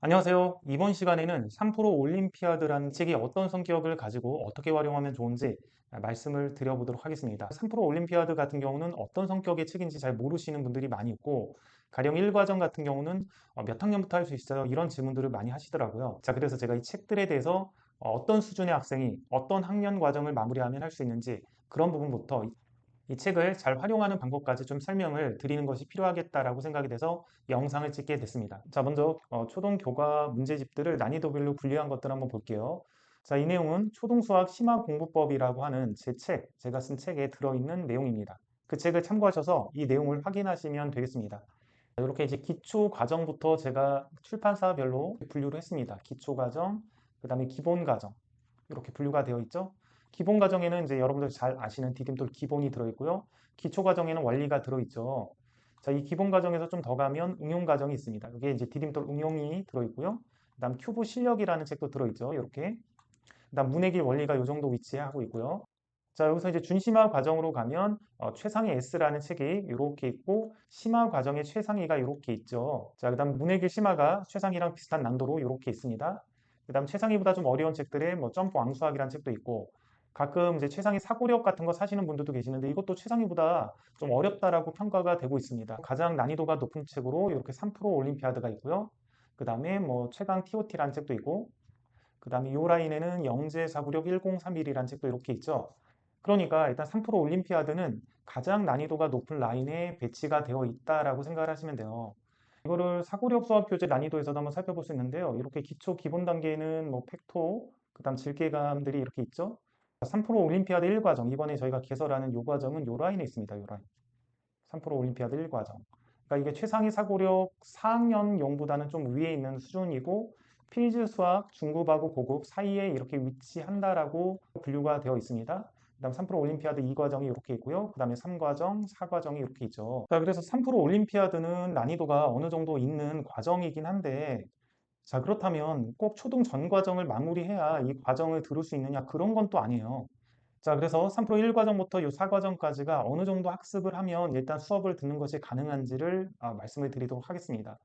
안녕하세요. 이번 시간에는 3프로 올림피아드라는 책이 어떤 성격을 가지고 어떻게 활용하면 좋은지 말씀을 드려보도록 하겠습니다. 3프로 올림피아드 같은 경우는 어떤 성격의 책인지 잘 모르시는 분들이 많이 있고 가령 1과정 같은 경우는 어, 몇 학년부터 할 수 있어요? 이런 질문들을 많이 하시더라고요. 자, 그래서 제가 이 책들에 대해서 어, 어떤 수준의 학생이 어떤 학년 과정을 마무리하면 할 수 있는지 그런 부분부터 이 책을 잘 활용하는 방법까지 좀 설명을 드리는 것이 필요하겠다라고 생각이 돼서 영상을 찍게 됐습니다. 자, 먼저 어, 초등 교과 문제집들을 난이도별로 분류한 것들 한번 볼게요. 자, 이 내용은 초등수학 심화 공부법이라고 하는 제 책, 제가 쓴 책에 들어있는 내용입니다. 그 책을 참고하셔서 이 내용을 확인하시면 되겠습니다. 이렇게 이제 기초 과정부터 제가 출판사별로 분류를 했습니다. 기초 과정, 그 다음에 기본 과정 이렇게 분류가 되어 있죠. 기본 과정에는 이제 여러분들 잘 아시는 디딤돌 기본이 들어있고요. 기초 과정에는 원리가 들어있죠. 자, 이 기본 과정에서 좀 더 가면 응용 과정이 있습니다. 여기에 이제 디딤돌 응용이 들어있고요. 그 다음 큐브 실력이라는 책도 들어있죠. 이렇게. 그 다음 문해길 원리가 이 정도 위치하고 있고요. 자, 여기서 이제 준심화 과정으로 가면 어, 최상의 S라는 책이 이렇게 있고 심화 과정의 최상위가 이렇게 있죠. 자, 그 다음 문해길 심화가 최상위랑 비슷한 난도로 이렇게 있습니다. 그 다음 최상위보다 좀 어려운 책들에 뭐 점프 왕수학이라는 책도 있고 가끔 이제 최상위 사고력 같은 거 사시는 분들도 계시는데 이것도 최상위보다 좀 어렵다라고 평가가 되고 있습니다. 가장 난이도가 높은 책으로 이렇게 3프로 올림피아드가 있고요. 그 다음에 뭐 최강 TOT라는 책도 있고 그 다음에 이 라인에는 영재 사고력 1031이라는 책도 이렇게 있죠. 그러니까 일단 3프로 올림피아드는 가장 난이도가 높은 라인에 배치가 되어 있다라고 생각을 하시면 돼요. 이거를 사고력 수학 교재 난이도에서도 한번 살펴볼 수 있는데요. 이렇게 기초 기본 단계는 뭐 팩토, 그 다음 질계감들이 이렇게 있죠. 3프로 올림피아드 1과정 이번에 저희가 개설하는 요 과정은 요 라인에 있습니다. 요 라인 3프로 올림피아드 1과정 그러니까 이게 최상위 사고력 4학년용보다는 좀 위에 있는 수준이고 필즈 수학 중급하고 고급 사이에 이렇게 위치한다라고 분류가 되어 있습니다. 그 다음 3프로 올림피아드 2과정이 이렇게 있고요. 그 다음에 3과정, 4과정이 이렇게 있죠. 자, 그래서 3프로 올림피아드는 난이도가 어느 정도 있는 과정이긴 한데 자, 그렇다면 꼭 초등 전 과정을 마무리해야 이 과정을 들을 수 있느냐? 그런 건 또 아니에요. 자, 그래서 3프로 1과정부터 이 4과정까지가 어느 정도 학습을 하면 일단 수업을 듣는 것이 가능한지를 아, 말씀을 드리도록 하겠습니다.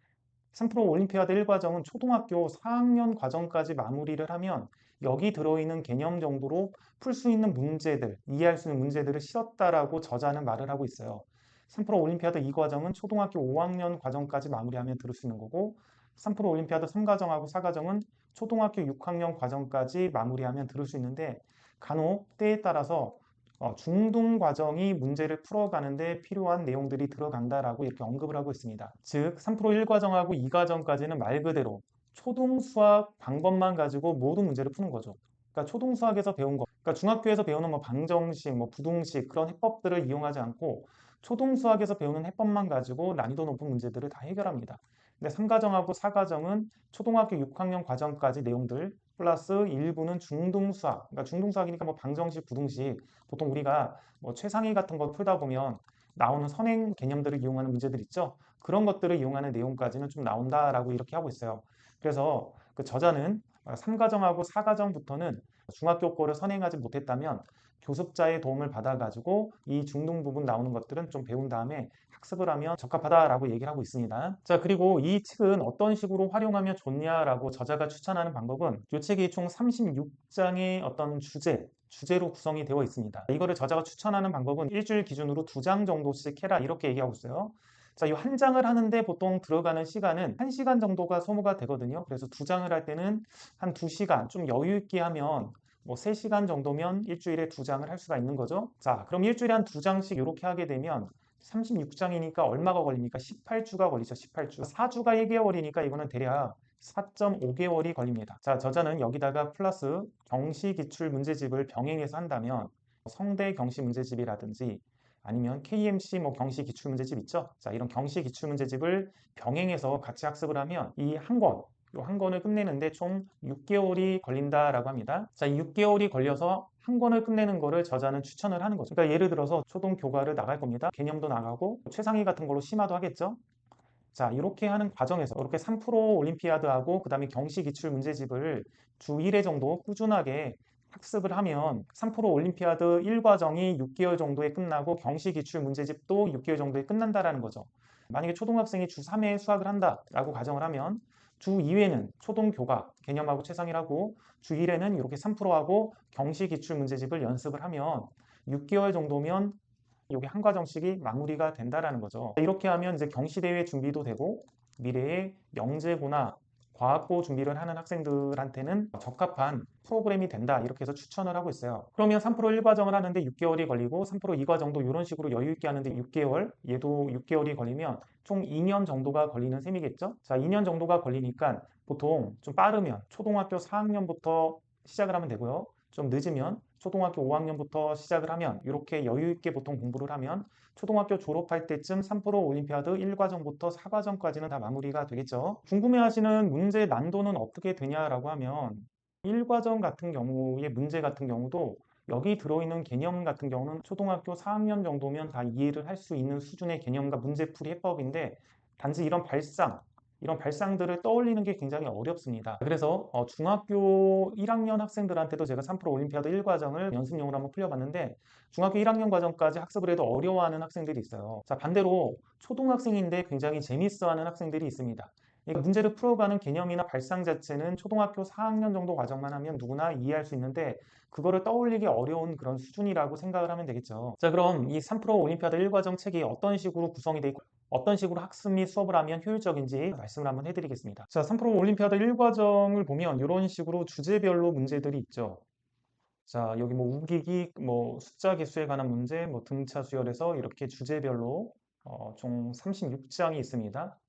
3프로 올림피아드 1과정은 초등학교 4학년 과정까지 마무리를 하면 여기 들어있는 개념 정도로 풀 수 있는 문제들, 이해할 수 있는 문제들을 실었다라고 저자는 말을 하고 있어요. 3프로 올림피아드 2과정은 초등학교 5학년 과정까지 마무리하면 들을 수 있는 거고 3프로 올림피아드 3과정하고 4과정은 초등학교 6학년 과정까지 마무리하면 들을 수 있는데 간혹 때에 따라서 어, 중등 과정이 문제를 풀어가는데 필요한 내용들이 들어간다라고 이렇게 언급을 하고 있습니다. 즉 3프로 1과정하고 2과정까지는 말 그대로 초등 수학 방법만 가지고 모든 문제를 푸는 거죠. 그러니까 초등 수학에서 배운 거, 그러니까 중학교에서 배우는 뭐 방정식, 뭐 부등식 그런 해법들을 이용하지 않고 초등 수학에서 배우는 해법만 가지고 난이도 높은 문제들을 다 해결합니다. 근데 3과정하고 4과정은 초등학교 6학년 과정까지 내용들 플러스 일부는 중등수학. 그러니까 중등수학이니까 뭐 방정식, 부등식. 보통 우리가 뭐 최상위 같은 거 풀다 보면 나오는 선행 개념들을 이용하는 문제들 있죠? 그런 것들을 이용하는 내용까지는 좀 나온다라고 이렇게 하고 있어요. 그래서 그 저자는 3과정하고 4과정부터는 중학교 거를 선행하지 못했다면 교습자의 도움을 받아가지고 이 중등 부분 나오는 것들은 좀 배운 다음에 학습을 하면 적합하다라고 얘기를 하고 있습니다. 자, 그리고 이 책은 어떤 식으로 활용하면 좋냐라고 저자가 추천하는 방법은 이 책이 총 36장의 어떤 주제, 주제로 구성이 되어 있습니다. 이거를 저자가 추천하는 방법은 일주일 기준으로 두 장 정도씩 해라 이렇게 얘기하고 있어요. 자, 이 한 장을 하는데 보통 들어가는 시간은 1시간 정도가 소모가 되거든요. 그래서 두 장을 할 때는 한 2시간 좀 여유 있게 하면 뭐 3시간 정도면 일주일에 두 장을 할 수가 있는 거죠. 자, 그럼 일주일에 한 두 장씩 이렇게 하게 되면 36장이니까 얼마가 걸립니까? 18주가 걸리죠. 18주. 4주가 1개월이니까 이거는 대략 4.5개월이 걸립니다. 자, 저자는 여기다가 플러스 경시 기출 문제집을 병행해서 한다면 성대 경시 문제집이라든지 아니면 KMC 뭐 경시 기출 문제집 있죠? 자, 이런 경시 기출 문제집을 병행해서 같이 학습을 하면 이 한 권, 한 권을 끝내는데 총 6개월이 걸린다라고 합니다. 자, 6개월이 걸려서 한 권을 끝내는 거를 저자는 추천을 하는 거죠. 그러니까 예를 들어서 초등 교과를 나갈 겁니다. 개념도 나가고 최상위 같은 걸로 심화도 하겠죠. 자, 이렇게 하는 과정에서 이렇게 3프로 올림피아드하고 그 다음에 경시 기출 문제집을 주 1회 정도 꾸준하게 학습을 하면 3프로 올림피아드 1과정이 6개월 정도에 끝나고 경시 기출 문제집도 6개월 정도에 끝난다라는 거죠. 만약에 초등학생이 주 3회 수학을 한다라고 가정을 하면 주 2회는 초동 교과 개념하고 최상위라고 주 1회는 이렇게 3%하고 경시 기출 문제집을 연습을 하면 6개월 정도면 여기 한 과정씩이 마무리가 된다라는 거죠. 이렇게 하면 이제 경시대회 준비도 되고 미래에 영재고나 과학고 준비를 하는 학생들한테는 적합한 프로그램이 된다 이렇게 해서 추천을 하고 있어요. 그러면 3% 1과정을 하는데 6개월이 걸리고 3% 2과정도 이런 식으로 여유 있게 하는데 6개월 얘도 6개월이 걸리면 총 2년 정도가 걸리는 셈이겠죠. 자 2년 정도가 걸리니까 보통 좀 빠르면 초등학교 4학년부터 시작을 하면 되고요. 좀 늦으면 초등학교 5학년부터 시작을 하면 이렇게 여유 있게 보통 공부를 하면 초등학교 졸업할 때쯤 3% 올림피아드 1과정부터 4과정까지는 다 마무리가 되겠죠. 궁금해하시는 문제 난도는 어떻게 되냐라고 하면 1과정 같은 경우의 문제 같은 경우도 여기 들어있는 개념 같은 경우는 초등학교 4학년 정도면 다 이해를 할 수 있는 수준의 개념과 문제풀이 해법인데 단지 이런 발상, 이런 발상들을 떠올리는 게 굉장히 어렵습니다. 그래서 어, 중학교 1학년 학생들한테도 제가 3% 올림피아드 1과정을 연습용으로 한번 풀려봤는데 중학교 1학년 과정까지 학습을 해도 어려워하는 학생들이 있어요. 자 반대로 초등학생인데 굉장히 재밌어하는 학생들이 있습니다. 그러니까 문제를 풀어가는 개념이나 발상 자체는 초등학교 4학년 정도 과정만 하면 누구나 이해할 수 있는데 그거를 떠올리기 어려운 그런 수준이라고 생각을 하면 되겠죠. 자 그럼 이3% 올림피아드 1과정 책이 어떤 식으로 구성이 되어 있고 어떤 식으로 학습 및 수업을 하면 효율적인지 말씀을 한번 해드리겠습니다. 자, 3% 올림피아드 1과정을 보면 이런 식으로 주제별로 문제들이 있죠. 자, 여기 뭐 우기기, 뭐 숫자 개수에 관한 문제, 뭐 등차 수열에서 이렇게 주제별로 어, 총 36장이 있습니다.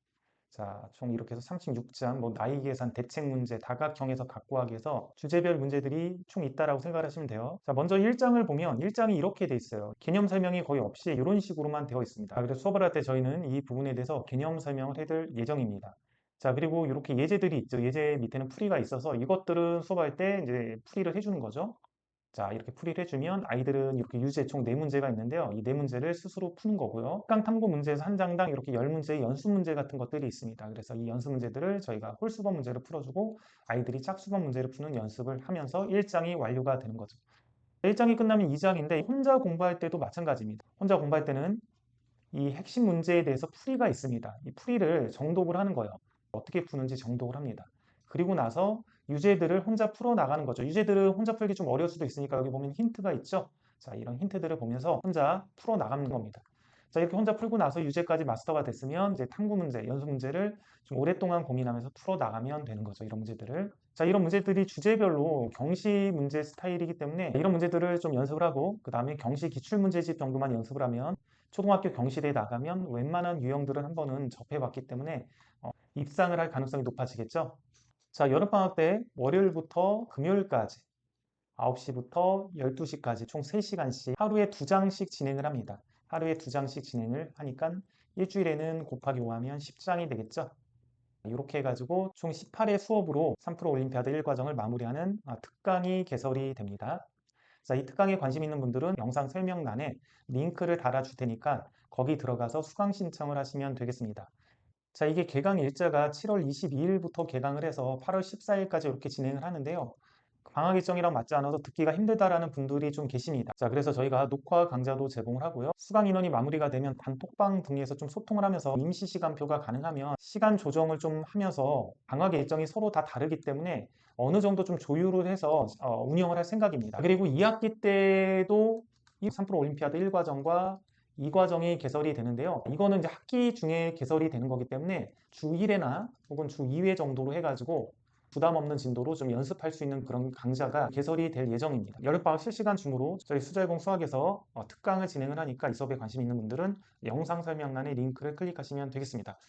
자, 총 이렇게 해서 36장, 뭐 나이 계산, 대책 문제, 다각형에서 각구하기에서 주제별 문제들이 총 있다라고 생각하시면 돼요. 자, 먼저 1장을 보면 1장이 이렇게 돼 있어요. 개념 설명이 거의 없이 이런 식으로만 되어 있습니다. 그래서 수업을 할 때 저희는 이 부분에 대해서 개념 설명을 해드릴 예정입니다. 자, 그리고 이렇게 예제들이 있죠. 예제 밑에는 풀이가 있어서 이것들은 수업할 때 이제 풀이를 해주는 거죠. 자, 이렇게 풀이를 해주면 아이들은 이렇게 유제 총 4문제가 있는데요. 이 4문제를 스스로 푸는 거고요. 특강 탐구 문제에서 한 장당 이렇게 10문제의 연습 문제 같은 것들이 있습니다. 그래서 이 연습 문제들을 저희가 홀수범 문제를 풀어주고 아이들이 짝수범 문제를 푸는 연습을 하면서 1장이 완료가 되는 거죠. 1장이 끝나면 2장인데 혼자 공부할 때도 마찬가지입니다. 혼자 공부할 때는 이 핵심 문제에 대해서 풀이가 있습니다. 이 풀이를 정독을 하는 거예요. 어떻게 푸는지 정독을 합니다. 그리고 나서 유제들을 혼자 풀어 나가는 거죠. 유제들은 혼자 풀기 좀 어려울 수도 있으니까 여기 보면 힌트가 있죠. 자, 이런 힌트들을 보면서 혼자 풀어 나가는 겁니다. 자, 이렇게 혼자 풀고 나서 유제까지 마스터가 됐으면 이제 탐구 문제, 연수 문제를 좀 오랫동안 고민하면서 풀어 나가면 되는 거죠. 이런 문제들을. 자, 이런 문제들이 주제별로 경시 문제 스타일이기 때문에 이런 문제들을 좀 연습을 하고 그 다음에 경시 기출 문제집 정도만 연습을 하면 초등학교 경시대에 나가면 웬만한 유형들은 한 번은 접해봤기 때문에 어, 입상을 할 가능성이 높아지겠죠. 자, 여름방학 때 월요일부터 금요일까지 9시부터 12시까지 총 3시간씩 하루에 2장씩 진행을 합니다. 하루에 2장씩 진행을 하니까 일주일에는 곱하기 5하면 10장이 되겠죠. 이렇게 해가지고 총 18회 수업으로 3% 올림피아드 1과정을 마무리하는 아, 특강이 개설이 됩니다. 자, 이 특강에 관심 있는 분들은 영상 설명란에 링크를 달아줄 테니까 거기 들어가서 수강 신청을 하시면 되겠습니다. 자, 이게 개강 일자가 7월 22일부터 개강을 해서 8월 14일까지 이렇게 진행을 하는데요. 방학 일정이랑 맞지 않아서 듣기가 힘들다라는 분들이 좀 계십니다. 자, 그래서 저희가 녹화 강좌도 제공을 하고요. 수강 인원이 마무리가 되면 단톡방 등에서 좀 소통을 하면서 임시 시간표가 가능하면 시간 조정을 좀 하면서 방학 일정이 서로 다 다르기 때문에 어느 정도 좀 조율을 해서 어, 운영을 할 생각입니다. 그리고 2학기 때도 3% 올림피아드 1과정과 이 과정이 개설이 되는데요. 이거는 이제 학기 중에 개설이 되는 거기 때문에 주 1회나 혹은 주 2회 정도로 해가지고 부담 없는 진도로 좀 연습할 수 있는 그런 강좌가 개설이 될 예정입니다. 여름방학 실시간 줌으로 저희 수자유공 수학에서 어, 특강을 진행을 하니까 이 수업에 관심 있는 분들은 영상 설명란에 링크를 클릭하시면 되겠습니다.